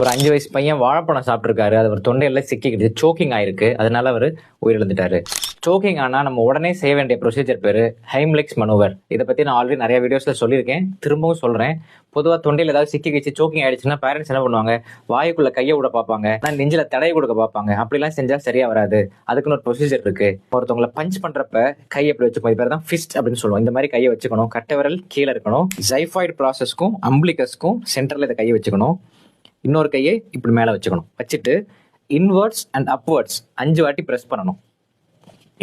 ஒரு அஞ்சு வயசு பையன் வாழைப்பழம் சாப்பிட்ருக்காரு அது ஒரு தொண்டையில சிக்கிக்கிட்டு சோக்கிங் ஆயிருக்கு. அதனால அவர் உயிரிழந்துட்டாரு. சோக்கிங் ஆனால் நம்ம உடனே செய்ய வேண்டிய ப்ரொசீஜர் பேர் ஹைம்லெக்ஸ் மனோவர் இதை பற்றி நான் ஆல்ரெடி நிறைய வீடியோஸில் சொல்லியிருக்கேன். திரும்பவும் சொல்கிறேன் பொதுவாக தொண்டையில் ஏதாவது சிக்கி வச்சு சோக்கிங் ஆயிடுச்சுன்னா பேரண்ட்ஸ் என்ன பண்ணுவாங்க? வாயுக்குள்ள கையை விட பார்ப்பாங்க. நான் நெஞ்சில் தடையை கொடுக்க பார்ப்பாங்க. அப்படிலாம் செஞ்சால் சரியாக வராது. அதுக்குன்னு ஒரு ப்ரொசீஜர் இருக்குது ஒருத்தவங்களை பஞ்ச் பண்ணுறப்ப கை எப்படி வச்சுக்கணும். இது பேர் தான் ஃபிஸ்ட் அப்படின்னு சொல்லுவோம். இந்த மாதிரி கையை வச்சுக்கணும். கட்டை விரல் கீழே இருக்கணும். ஜைஃபாய்டு ப்ராசஸ்க்கும் அம்பிளிகஸ்க்கும் சென்டரில் இதை கையை வச்சுக்கணும். இன்னொரு கையை இப்படி மேலே வச்சுக்கணும். வச்சுட்டு இன்வர்ட்ஸ் அண்ட் அப்வர்ட்ஸ் அஞ்சு வாட்டி ப்ரெஸ் பண்ணணும்.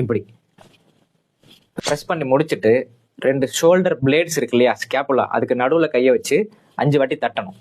இப்படி. ப்ரெஸ் பண்ணி முடிச்சுட்டு ரெண்டு ஷோல்டர் பிளேட்ஸ் இருக்கு இல்லையா ஸ்கேப்புலா அதுக்கு நடுவில் கையை வச்சு அஞ்சு வாட்டி தட்டணும்.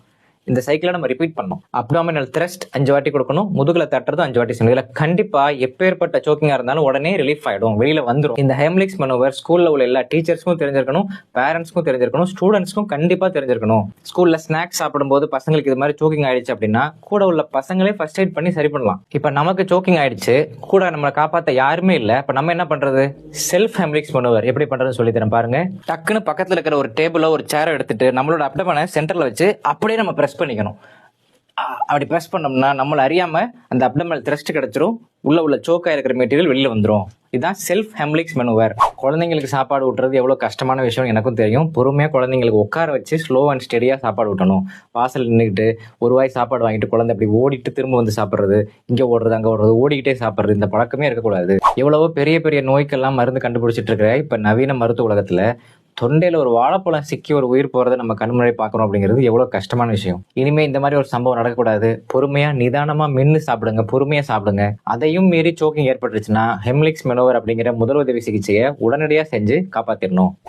இந்த சைக்கிளை நம்ம ரிப்பீட் பண்ணோம் அப்டாமினல் த்ரெஸ்ட் அஞ்சு வாட்டி கொடுக்கணும். முதுகுல தட்டுறதும் அஞ்சு வாட்டி செய்யணும். இதில் கண்டிப்பா எப்பேற்பட்ட சோக்கிங்கா இருந்தாலும் உடனே ரிலீஃப் ஆயிடும். வெளியில வந்துடும் இந்த ஹெம்லிக்ஸ் மனோவர் ஸ்கூல்ல உள்ள எல்லா டீச்சர்ஸ்க்கும் தெரிஞ்சிருக்கணும். பேரண்ட்ஸ்க்கும் தெரிஞ்சிருக்கணும். ஸ்டூடெண்ட்ஸ்க்கும் கண்டிப்பா தெரிஞ்சிருக்கணும். ஸ்கூல்ல ஸ்நாக்ஸ் சாப்பிடும்போது பசங்களுக்கு இது மாதிரி சோக்கிங் ஆயிடுச்சு அப்படின்னா கூட உள்ள பசங்களே ஃபர்ஸ்ட் எய்ட் பண்ணி சரி பண்ணலாம். இப்போ நமக்கு சோக்கிங் ஆயிடுச்சு. கூட நம்மளை காப்பாத்த யாருமே இல்லை. இப்போ நம்ம என்ன பண்றது? செல்ஃப் ஹெம்லிக்ஸ் மனோவர் எப்படி பண்றதுன்னு சொல்லி தரேன் பாருங்க. டக்குன்னு பக்கத்துல இருக்கிற ஒரு டேபிளோ ஒரு சேரை எடுத்துட்டு நம்மளோட அப்டமனை சென்டர்ல வச்சு அப்படியே நம்ம ப்ரெஸ் பண்ணிக்கணும். அப்படி ப்ரெஸ் பண்ணோம்னா நம்மளை அறியாம அந்த அப்டமல் த்ரெஸ்ட் கிடைச்சிரும். உள்ள உள்ள சோக்கா இருக்கிற மெட்டீரியல் வெளியில வந்துரும். இதுதான் செல்ஃப் ஹெம்லிக்ஸ் மெனுவர் குழந்தைங்களுக்கு சாப்பாடு ஊட்டுறது எவ்வளவு கஷ்டமான விஷயம் எனக்கும் தெரியும். பொறுமையா குழந்தைங்களுக்கு உட்கார வச்சு ஸ்லோ அண்ட் ஸ்டெடியா சாப்பாடு ஊட்டணும். வாசல் நின்றுக்கிட்டு ஒரு வாய் சாப்பாடு வாங்கிட்டு குழந்தை அப்படி ஓடிட்டு திரும்ப வந்து சாப்பிடுறது இங்க ஓடுறது அங்க ஓடுறது ஓடிக்கிட்டே சாப்பிடுறது இந்த பழக்கமே இருக்கக்கூடாது. எவ்வளவோ பெரிய பெரிய நோய்க்கெல்லாம் மருந்து கண்டுபிடிச்சிட்டு இருக்கிற இப்ப நவீன மருத்துவ உலகத்துல தொண்டையில ஒரு வாழைப்பழம் சிக்கி ஒரு உயிர் போறதை நம்ம கண் முன்னாடி அப்படிங்கிறது எவ்வளவு கஷ்டமான விஷயம். இனிமே இந்த மாதிரி ஒரு சம்பவம் நடக்கக்கூடாது. பொறுமையா நிதானமா மின்னு சாப்பிடுங்க. பொறுமையா சாப்பிடுங்க. அதையும் மீறி சோக்கிங் ஏற்பட்டுருச்சுன்னா ஹெம்லிக்ஸ் மெனோவர் அப்படிங்கிற முதலுதவி சிகிச்சையை உடனடியா செஞ்சு காப்பாற்றிடணும்